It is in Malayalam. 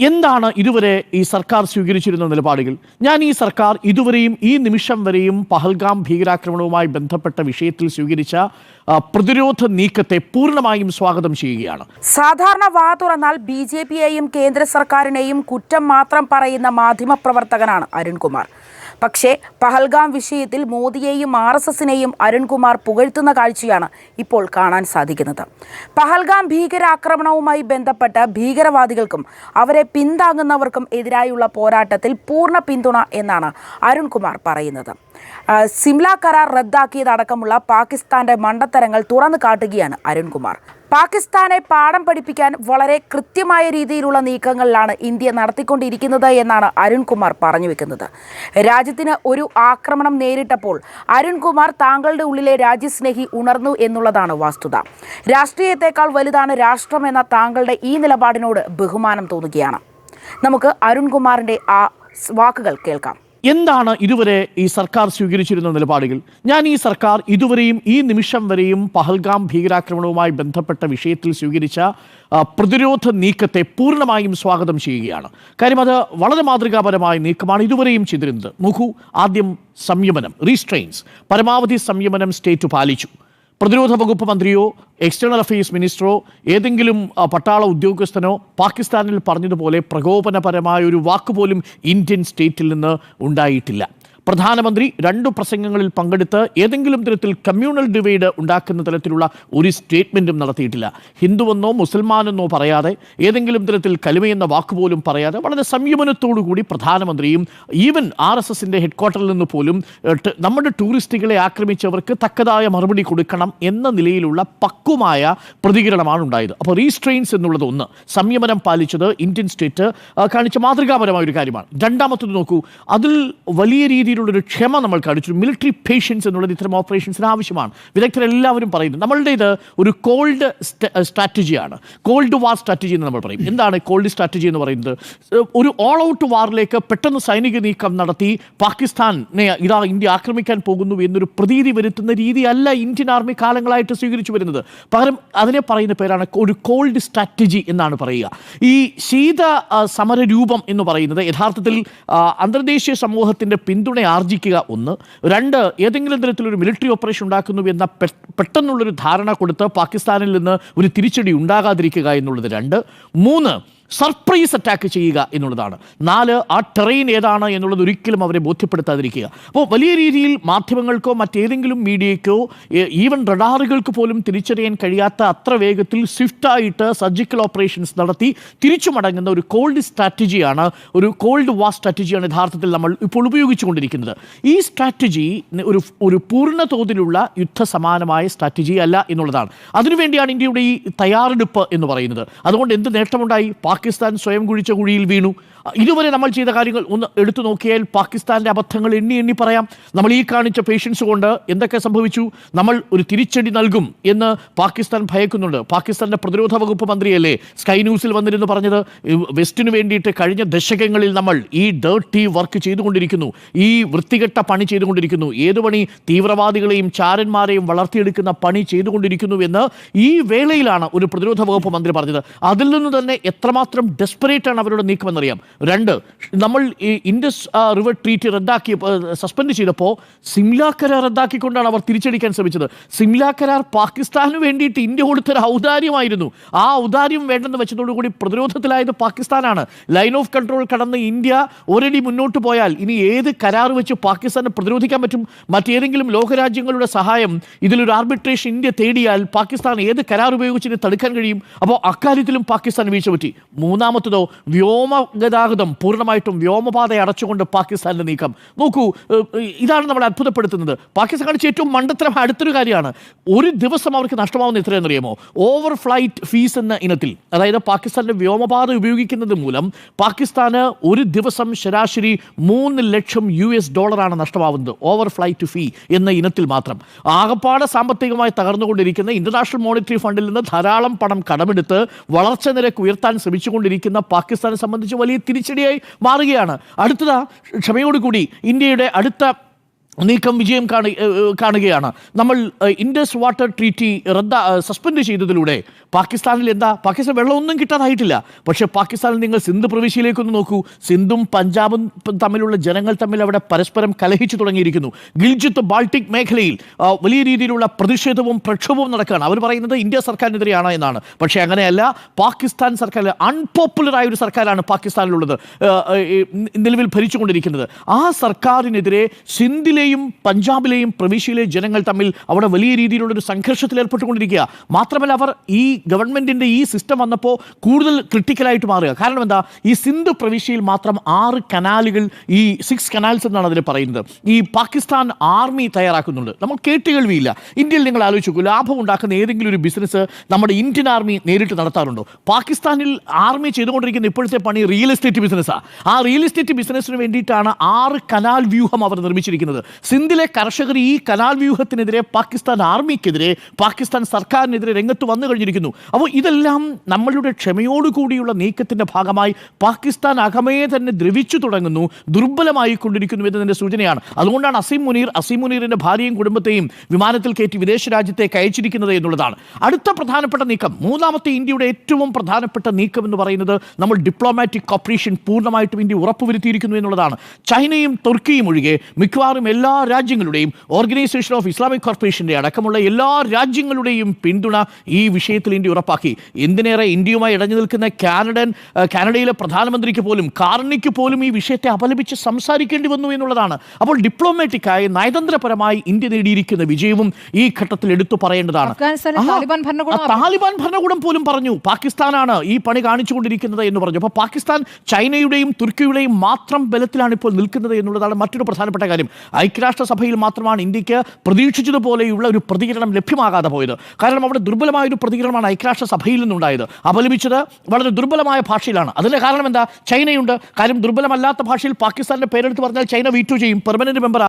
എന്താണ് ഇതുവരെ ഈ സർക്കാർ സ്വീകരിച്ചിരുന്ന നിലപാടുകൾ? ഞാൻ ഈ സർക്കാർ ഇതുവരെയും ഈ നിമിഷം വരെയും പഹൽഗാം ഭീകരാക്രമണവുമായി ബന്ധപ്പെട്ട വിഷയത്തിൽ സ്വീകരിച്ച പ്രതിരോധ നീക്കത്തെ പൂർണമായും സ്വാഗതം ചെയ്യുകയാണ്. സാധാരണ വാ തുറന്നാൽ ബി ജെ പിയെയും കേന്ദ്ര സർക്കാരിനെയും കുറ്റം മാത്രം പറയുന്ന മാധ്യമപ്രവർത്തകനാണ് അരുൺകുമാർ. പക്ഷേ പഹൽഗാം വിഷയത്തിൽ മോദിയെയും ആർ എസ് എസിനെയും അരുൺകുമാർ പുകഴ്ത്തുന്ന കാഴ്ചയാണ് ഇപ്പോൾ കാണാൻ സാധിക്കുന്നത്. പഹൽഗാം ഭീകരാക്രമണവുമായി ബന്ധപ്പെട്ട് ഭീകരവാദികൾക്കും അവരെ പിന്താങ്ങുന്നവർക്കും എതിരായുള്ള പോരാട്ടത്തിൽ പൂർണ പിന്തുണ എന്നാണ് അരുൺകുമാർ പറയുന്നത്. സിംല കരാർ റദ്ദാക്കിയതടക്കമുള്ള പാകിസ്ഥാന്റെ മണ്ടത്തരങ്ങൾ തുറന്നു കാട്ടുകയാണ് അരുൺകുമാർ. പാകിസ്ഥാനെ പാഠം പഠിപ്പിക്കാൻ വളരെ കൃത്യമായ രീതിയിലുള്ള നീക്കങ്ങളിലാണ് ഇന്ത്യ നടത്തിക്കൊണ്ടിരിക്കുന്നത് എന്നാണ് അരുൺകുമാർ പറഞ്ഞു വെക്കുന്നത്. രാജ്യത്തിന് ഒരു ആക്രമണം നേരിട്ടപ്പോൾ അരുൺകുമാർ താങ്കളുടെ ഉള്ളിലെ രാജ്യസ്നേഹി ഉണർന്നു എന്നുള്ളതാണ് വസ്തുത. രാഷ്ട്രീയത്തെക്കാൾ വലുതാണ് രാഷ്ട്രമെന്ന താങ്കളുടെ ഈ നിലപാടിനോട് ബഹുമാനം തോന്നുകയാണ്. നമുക്ക് അരുൺകുമാറിന്റെ ആ വാക്കുകൾ കേൾക്കാം. എന്താണ് ഇതുവരെ ഈ സർക്കാർ സ്വീകരിച്ചിരുന്ന നിലപാടുകൾ? ഞാൻ ഈ സർക്കാർ ഇതുവരെയും ഈ നിമിഷം വരെയും പഹൽഗാം ഭീകരാക്രമണവുമായി ബന്ധപ്പെട്ട വിഷയത്തിൽ സ്വീകരിച്ച പ്രതിരോധ നീക്കത്തെ പൂർണമായും സ്വാഗതം ചെയ്യുകയാണ്. കാര്യം അത് വളരെ മാതൃകാപരമായ നീക്കമാണ് ഇതുവരെയും ചെയ്തിരുന്നത്. മുഖു ആദ്യം സംയമനം റീസ്ട്രെയിൻസ് പരമാവധി സംയമനം സ്റ്റേറ്റ് പാലിച്ചു. പ്രതിരോധ വകുപ്പ് മന്ത്രിയോ എക്സ്റ്റേണൽ അഫയേഴ്സ് മിനിസ്റ്ററോ ഏതെങ്കിലും പട്ടാള ഉദ്യോഗസ്ഥനോ പാകിസ്ഥാനിൽ പറഞ്ഞതുപോലെ പ്രകോപനപരമായ ഒരു വാക്കുപോലും ഇന്ത്യൻ സ്റ്റേറ്റിൽ നിന്ന് ഉണ്ടായിട്ടില്ല. പ്രധാനമന്ത്രി രണ്ടു പ്രസംഗങ്ങളിൽ പങ്കെടുത്ത് ഏതെങ്കിലും തരത്തിൽ കമ്മ്യൂണൽ ഡിവൈഡ് ഉണ്ടാക്കുന്ന തരത്തിലുള്ള ഒരു സ്റ്റേറ്റ്മെന്റും നടത്തിയിട്ടില്ല. ഹിന്ദുവെന്നോ മുസൽമാനെന്നോ പറയാതെ ഏതെങ്കിലും തരത്തിൽ കലിമയെന്ന വാക്കുപോലും പറയാതെ വളരെ സംയമനത്തോടു കൂടി പ്രധാനമന്ത്രിയും ഈവൻ ആർ എസ് എസിന്റെ ഹെഡ്ക്വാർട്ടറിൽ നിന്ന് പോലും നമ്മുടെ ടൂറിസ്റ്റുകളെ ആക്രമിച്ചവർക്ക് തക്കതായ മറുപടി കൊടുക്കണം എന്ന നിലയിലുള്ള പക്വമായ പ്രതികരണമാണ് ഉണ്ടായത്. അപ്പോൾ റീസ്ട്രെയിൻസ് എന്നുള്ളത് ഒന്ന്. സംയമനം പാലിച്ചത് ഇന്ത്യൻ സ്റ്റേറ്റ് കാണിച്ച മാതൃകാപരമായ ഒരു കാര്യമാണ്. രണ്ടാമത്തത് നോക്കൂ. അതിൽ വലിയ രീതിയിലുള്ളൊരു ക്ഷമ നമ്മൾ കാണിച്ചു. മിലിറ്ററി പേഷ്യൻസ് എന്നുള്ളത് ഇത്തരം ഓപ്പറേഷൻസിന് ആവശ്യമാണ്. വിദഗ്ധരെല്ലാവരും പറയുന്നു. നമ്മളുടേത് ഒരു കോൾഡ് സ്ട്രാറ്റജിയാണ് കോൾഡ് വാർ സ്ട്രാറ്റജി എന്ന് നമ്മൾ പറയും. എന്താണ് കോൾഡ് സ്ട്രാറ്റജി എന്ന് പറയുന്നത്? ഒരു ഓൾ ഔട്ട് വാറിലേക്ക് പെട്ടെന്ന് സൈനിക നീക്കം നടത്തി പാകിസ്ഥാനെ ഇതാ ഇന്ത്യ ആക്രമിക്കാൻ പോകുന്നു എന്നൊരു പ്രതീതി വരുത്തുന്ന രീതിയല്ല ഇന്ത്യൻ ആർമി കാലങ്ങളായിട്ട് സ്വീകരിച്ചു വരുന്നത്. പകരം അതിനെ പറയുന്ന പേരാണ് ഒരു കോൾഡ് സ്ട്രാറ്റജി എന്നാണ് പറയുക. ഈ ശീത സമരരൂപം സമര രൂപം എന്ന് പറയുന്നത് യഥാർത്ഥത്തിൽ അന്തർദേശീയ സമൂഹത്തിന്റെ പിന്തുണ ആർജിക്കുക. ഒന്ന്. രണ്ട് ഏതെങ്കിലും തരത്തിലൊരു മിലിറ്ററി ഓപ്പറേഷൻ ഉണ്ടാക്കുന്നു എന്ന പെട്ടെന്നുള്ളൊരു ധാരണ കൊടുത്ത് പാകിസ്ഥാനിൽ നിന്ന് ഒരു തിരിച്ചടി ഉണ്ടാകാതിരിക്കുക എന്നുള്ളത് രണ്ട്. മൂന്ന് സർപ്രൈസ് അറ്റാക്ക് ചെയ്യുക എന്നുള്ളതാണ്. നാല് ആ ടെറൈൻ ഏതാണ് എന്നുള്ളത് ഒരിക്കലും അവരെ ബോധ്യപ്പെടുത്താതിരിക്കുക. അപ്പോൾ വലിയ രീതിയിൽ മാധ്യമങ്ങൾക്കോ മറ്റേതെങ്കിലും മീഡിയയ്ക്കോ ഈവൻ റഡാറുകൾക്ക് പോലും തിരിച്ചറിയാൻ കഴിയാത്ത അത്ര വേഗത്തിൽ സ്വിഫ്റ്റായിട്ട് സർജിക്കൽ ഓപ്പറേഷൻസ് നടത്തി തിരിച്ചു മടങ്ങുന്ന ഒരു കോൾഡ് സ്ട്രാറ്റജിയാണ് ഒരു കോൾഡ് വാർ സ്ട്രാറ്റജിയാണ് യഥാർത്ഥത്തിൽ നമ്മൾ ഇപ്പോൾ ഉപയോഗിച്ചുകൊണ്ടിരിക്കുന്നത്. ഈ സ്ട്രാറ്റജി ഒരു ഒരു പൂർണ തോതിലുള്ള യുദ്ധ സമാനമായ സ്ട്രാറ്റജി അല്ല എന്നുള്ളതാണ്. അതിനുവേണ്ടിയാണ് ഇന്ത്യയുടെ ഈ തയ്യാറെടുപ്പ് എന്ന് പറയുന്നത്. അതുകൊണ്ട് എന്ത് നേട്ടമുണ്ടായി? പാകിസ്ഥാൻ സ്വയം കുഴിച്ച കുഴിയിൽ വീണു. ഇതുവരെ നമ്മൾ ചെയ്ത കാര്യങ്ങൾ ഒന്ന് എടുത്തു നോക്കിയാൽ പാകിസ്ഥാന്റെ അബദ്ധങ്ങൾ എണ്ണി എണ്ണി പറയാം. നമ്മൾ ഈ കാണിച്ച പേഷ്യൻസ് കൊണ്ട് എന്തൊക്കെ സംഭവിച്ചു? നമ്മൾ ഒരു തിരിച്ചടി നൽകും എന്ന് പാകിസ്ഥാൻ ഭയക്കുന്നുണ്ട്. പാകിസ്ഥാന്റെ പ്രതിരോധ വകുപ്പ് മന്ത്രിയല്ലേ സ്കൈ ന്യൂസിൽ വന്നിരുന്നു പറഞ്ഞത്. വെസ്റ്റിന് വേണ്ടിയിട്ട് കഴിഞ്ഞ ദശകങ്ങളിൽ നമ്മൾ ഈ ഡേർട്ടി വർക്ക് ചെയ്തുകൊണ്ടിരിക്കുന്നു. ഈ വൃത്തികെട്ട പണി ചെയ്തുകൊണ്ടിരിക്കുന്നു. ഏത് പണി? തീവ്രവാദികളെയും ചാരന്മാരെയും വളർത്തിയെടുക്കുന്ന പണി ചെയ്തുകൊണ്ടിരിക്കുന്നു എന്ന് ഈ വേളയിലാണ് ഒരു പ്രതിരോധ വകുപ്പ് മന്ത്രി പറഞ്ഞത്. അതിൽ നിന്ന് തന്നെ എത്രമാത്രം ഡെസ്പറേറ്റ് ആണ് അവരുടെ നീക്കമെന്നറിയാം. രണ്ട് നമ്മൾ ഈ ഇൻഡസ് റിവർ ട്രീറ്റ് റദ്ദാക്കി സസ്പെൻഡ് ചെയ്തപ്പോൾ സിംല കരാർ റദ്ദാക്കിക്കൊണ്ടാണ് അവർ തിരിച്ചടിക്കാൻ ശ്രമിച്ചത്. സിംല കരാർ പാകിസ്ഥാന് വേണ്ടിയിട്ട് ഇന്ത്യ കൊടുത്തൊരു ഔദാര്യമായിരുന്നു. ആ ഔദാര്യം വേണ്ടെന്ന് വെച്ചതോടുകൂടി പ്രതിരോധത്തിലായത് പാകിസ്ഥാനാണ്. ലൈൻ ഓഫ് കൺട്രോൾ കടന്ന് ഇന്ത്യ ഒരടി മുന്നോട്ട് പോയാൽ ഇനി ഏത് കരാർ വെച്ച് പാകിസ്ഥാനെ പ്രതിരോധിക്കാൻ പറ്റും? മറ്റേതെങ്കിലും ലോകരാജ്യങ്ങളുടെ സഹായം ഇതിലൊരു ആർബിട്രേഷൻ ഇന്ത്യ തേടിയാൽ പാകിസ്ഥാൻ ഏത് കരാർ ഉപയോഗിച്ച് തടുക്കാൻ കഴിയും? അപ്പോൾ അക്കാര്യത്തിലും പാകിസ്ഥാൻ വീഴ്ച പറ്റി. മൂന്നാമത്തതോ വ്യോമ ഗതാഗതം പൂർണമായിട്ടും വ്യോമപാത അടച്ചുകൊണ്ട് പാകിസ്ഥാന്റെ നീക്കം. നോക്കൂ ഇതാണ് നമ്മൾ അത്ഭുതപ്പെടുത്തുന്നത്. പാകിസ്ഥാൻ കാണിച്ച ഏറ്റവും മണ്ടത്തരം അടുത്തൊരു കാര്യമാണ്. ഒരു ദിവസം അവർക്ക് നഷ്ടമാവുന്ന എത്രയെന്നറിയാമോ ഓവർ ഫ്ലൈറ്റ് ഫീസ് എന്ന ഇനത്തിൽ അതായത് പാകിസ്ഥാന്റെ വ്യോമപാത ഉപയോഗിക്കുന്നത് മൂലം പാകിസ്ഥാന് ഒരു ദിവസം ശരാശരി മൂന്ന് ലക്ഷം യു എസ് ഡോളറാണ് നഷ്ടമാവുന്നത്. ഓവർ ഫ്ലൈറ്റ് ഫീ എന്ന ഇനത്തിൽ മാത്രം. ആകപ്പാടെ സാമ്പത്തികമായി തകർന്നുകൊണ്ടിരിക്കുന്ന ഇന്റർനാഷണൽ മോണിറ്ററി ഫണ്ടിൽ നിന്ന് ധാരാളം പണം കടമെടുത്ത് വളർച്ച നിരക്ക് ഉയർത്താൻ ശ്രമിച്ചുകൊണ്ടിരിക്കുന്ന പാകിസ്ഥാനെ സംബന്ധിച്ച് വലിയ തിരിച്ചടിയായി മാറുകയാണ്. അടുത്തതാ ക്ഷമയോടുകൂടി ഇന്ത്യയുടെ അടുത്ത നീക്കം വിജയം കാണുകയാണ്. നമ്മൾ ഇൻഡസ് വാട്ടർ ട്രീറ്റി റദ്ദ സസ്പെൻഡ് ചെയ്തതിലൂടെ പാകിസ്ഥാനിൽ എന്താ? പാകിസ്ഥാൻ വെള്ളമൊന്നും കിട്ടാതായിട്ടില്ല. പക്ഷേ പാകിസ്ഥാനിൽ നിങ്ങൾ സിന്ധു പ്രവിശ്യയിലേക്കൊന്ന് നോക്കൂ. സിന്ധും പഞ്ചാബും തമ്മിലുള്ള ജനങ്ങൾ തമ്മിൽ അവിടെ പരസ്പരം കലഹിച്ചു തുടങ്ങിയിരിക്കുന്നു. ഗിൽജിത്ത് ബാൾട്ടിക് മേഖലയിൽ വലിയ രീതിയിലുള്ള പ്രതിഷേധവും പ്രക്ഷോഭവും നടക്കുകയാണ്. അവർ പറയുന്നത് ഇന്ത്യ സർക്കാരിനെതിരെയാണ് എന്നാണ്. പക്ഷേ അങ്ങനെയല്ല. പാകിസ്ഥാൻ സർക്കാർ അൺപോപ്പുലറായ ഒരു സർക്കാരാണ് പാകിസ്ഥാനിലുള്ളത്. നിലവിൽ ഭരിച്ചുകൊണ്ടിരിക്കുന്നത്. ആ സർക്കാരിനെതിരെ സിന്ധിലെയും പഞ്ചാബിലെയും പ്രവിശ്യയിലെ ജനങ്ങൾ തമ്മിൽ അവിടെ വലിയ രീതിയിലുള്ള ഒരു സംഘർഷത്തിൽ ഏർപ്പെട്ടുകൊണ്ടിരിക്കുക. മാത്രമല്ല അവർ ഈ ഗവൺമെന്റിന്റെ ഈ സിസ്റ്റം വന്നപ്പോൾ കൂടുതൽ ക്രിട്ടിക്കലായിട്ട് മാറുക. കാരണം എന്താ? ഈ സിന്ധു പ്രവിശ്യയിൽ മാത്രം ആറ് കനാലുകൾ ഈ സിക്സ് കനാൽസ് എന്നാണ് അതിൽ പറയുന്നത്. ഈ പാകിസ്ഥാൻ ആർമി തയ്യാറാക്കുന്നുണ്ട്. നമ്മൾ കേട്ട് കേൾവിയില്ല. ഇന്ത്യയിൽ നിങ്ങൾ ആലോചിച്ചു ലാഭം ഉണ്ടാക്കുന്ന ഏതെങ്കിലും ഒരു ബിസിനസ് നമ്മുടെ ഇന്ത്യൻ ആർമി നേരിട്ട് നടത്താറുണ്ടോ? പാകിസ്ഥാനിൽ ആർമി ചെയ്തുകൊണ്ടിരിക്കുന്ന ഇപ്പോഴത്തെ പണി റിയൽ എസ്റ്റേറ്റ് ബിസിനസ്സാണ് ആ. റിയൽ എസ്റ്റേറ്റ് ബിസിനസ്സിന് വേണ്ടിയിട്ടാണ് ആറ് കനാൽ വ്യൂഹം അവർ നിർമ്മിച്ചിരിക്കുന്നത്. സിന്ധിലെ കർഷകർ ഈ കനാൽ വ്യൂഹത്തിനെതിരെ പാകിസ്ഥാൻ ആർമിക്കെതിരെ പാകിസ്ഥാൻ സർക്കാരിനെതിരെ രംഗത്ത് വന്നു കഴിഞ്ഞിരിക്കുന്നു. അപ്പോൾ ഇതെല്ലാം നമ്മളുടെ ക്ഷമയോടുകൂടിയുള്ള നീക്കത്തിന്റെ ഭാഗമായി പാകിസ്ഥാൻ അകമേ തന്നെ ദ്രവിച്ചു തുടങ്ങുന്നു ദുർബലമായി കൊണ്ടിരിക്കുന്നു എന്നതിന്റെ സൂചനയാണ്. അതുകൊണ്ടാണ് അസീം മുനീർ അസീം മുനീറിന്റെ ഭാര്യയും കുടുംബത്തെയും വിമാനത്തിൽ കയറ്റി വിദേശ രാജ്യത്തേക്ക് അയച്ചിരിക്കുന്നത് എന്നുള്ളതാണ്. അടുത്ത പ്രധാനപ്പെട്ട നീക്കം മൂന്നാമത്തെ ഇന്ത്യയുടെ ഏറ്റവും പ്രധാനപ്പെട്ട നീക്കം എന്ന് പറയുന്നത് നമ്മൾ ഡിപ്ലോമാറ്റിക് കോപ്പറേഷൻ പൂർണമായിട്ടും ഇന്ത്യ ഉറപ്പുവരുത്തിയിരിക്കുന്നു എന്നുള്ളതാണ്. ചൈനയും തുർക്കിയും ഒഴികെ മിക്കവാറും എല്ലാ രാജ്യങ്ങളുടെയും ഓർഗനൈസേഷൻ ഓഫ് ഇസ്ലാമിക് കോർപ്പറേഷന്റെ അടക്കമുള്ള എല്ലാ രാജ്യങ്ങളുടെയും പിന്തുണ ഈ വിഷയത്തിൽ ഇന്ത്യ ഉറപ്പാക്കി. എന്തിനേറെ ഇന്ത്യയുമായി ഇടഞ്ഞു നിൽക്കുന്ന കാനഡൻ കാനഡയിലെ പ്രധാനമന്ത്രിക്ക് പോലും കാർണിക്ക് പോലും ഈ വിഷയത്തെ അപലപിച്ച് സംസാരിക്കേണ്ടി വന്നു എന്നുള്ളതാണ്. അപ്പോൾ ഡിപ്ലോമാറ്റിക്കായി നയതന്ത്രപരമായി ഇന്ത്യ നേടിയിരിക്കുന്ന വിജയവും ഈ ഘട്ടത്തിൽ എടുത്തു പറയേണ്ടതാണ്. താലിബാൻ ഭരണകൂടം പോലും പറഞ്ഞു പാകിസ്ഥാനാണ് ഈ പണി കാണിച്ചുകൊണ്ടിരിക്കുന്നത് എന്ന് പറഞ്ഞു. അപ്പോൾ പാകിസ്ഥാൻ ചൈനയുടെയും തുർക്കിയുടെയും മാത്രം ബലത്തിലാണ് ഇപ്പോൾ നിൽക്കുന്നത് എന്നുള്ളതാണ് മറ്റൊരു പ്രധാനപ്പെട്ട കാര്യം. ഐക്യരാഷ്ട്രസഭയിൽ മാത്രമാണ് ഇന്ത്യയ്ക്ക് പ്രതീക്ഷിച്ചതുപോലെയുള്ള ഒരു പ്രതികരണം ലഭ്യമാകാതെ പോയത്. കാരണം അവിടെ ദുർബലമായ ഒരു പ്രതികരണമാണ് ഐക്യരാഷ്ട്രസഭയിൽ നിന്നുണ്ടായത്. അപലപിച്ചത് വളരെ ദുർബലമായ ഭാഷയിലാണ്. അതിന്റെ കാരണം എന്താ? ചൈനയുണ്ട്. കാര്യം ദുർബലമല്ലാത്ത ഭാഷയിൽ പാകിസ്ഥാന്റെ പേരെടുത്ത് പറഞ്ഞാൽ ചൈന വീറ്റു ചെയ്യും. Permanent member